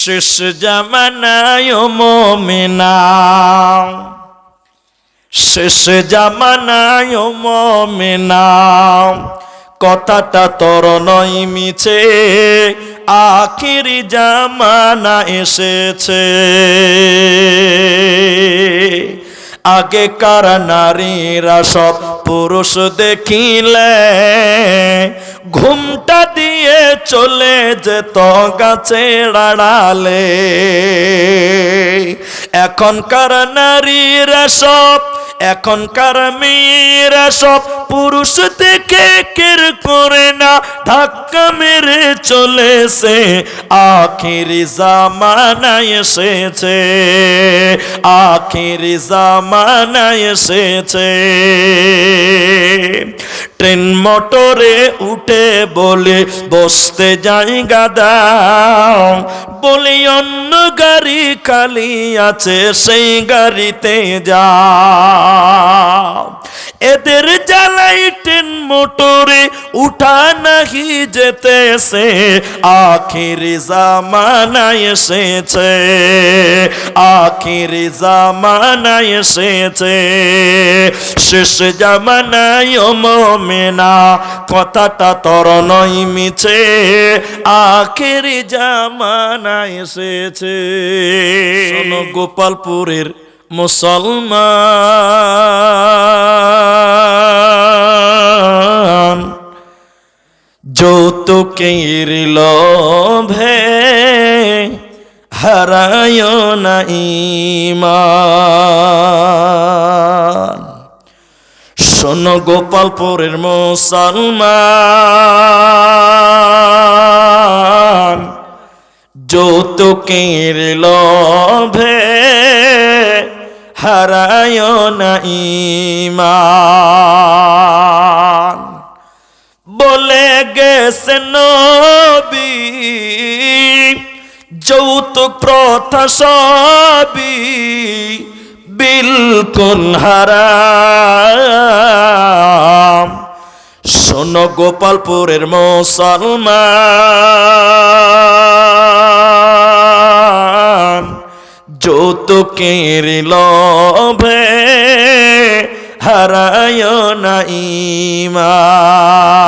শেষ জামানায় মমিনা। শেষ জামানায় মমিনা। কথাটা তোর নয় মিছে, আখিরি জামানা এসেছে। আগেকার নারীরা সব পুরুষ দেখিলে ঘুমটা দিয়ে চলে যেত গাছের আড়ালে। এখনকার নারীরা সব এখনকার মেয়েরা সব পুরুষ থেকে কের করে না ধাক্কা মেরে চলেছে। আখিরি জামানা এসেছে, আখিরি জামানা এসেছে। ট্রেন মোটরে উঠে বলে, বসতে যাই গাদা বলি, অন্য গাড়ি খালি আছে, সেই গাড়িতে যাও। এদের জ্বালাই ট্রেন মোটরে উঠা নাহি যেতেছে, আখিরি জামানা এসেছে, আখিরি জামানা এসেছে। শেষ জামানায় মমেনা, কথাটা তর নয় মিছে, আখেরি জামানা এসেছে। গোপালপুরের মুসলমান। যৌতুকের লোভে হারায় না ইমান শোনো গোপালপুরের মুসলমান যৌতুকের লোভে হারায় না ইমান বলে গেছে নবী, যৌতুক প্রথা সবই বিলকুল হারাম। শোনো গোপালপুরের মুসলমান, যৌতুকের লোভে হারায় না ইমান।